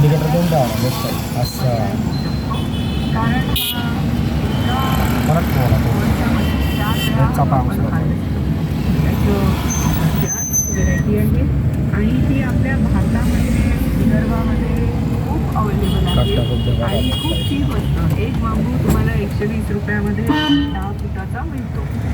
Tiga berkembang, besok asa. Karena kalau orang tua, mau sih. Jadi, आणि खूप चीज असतं एक बांबू तुम्हाला एकशे वीस रुपयामध्ये दहा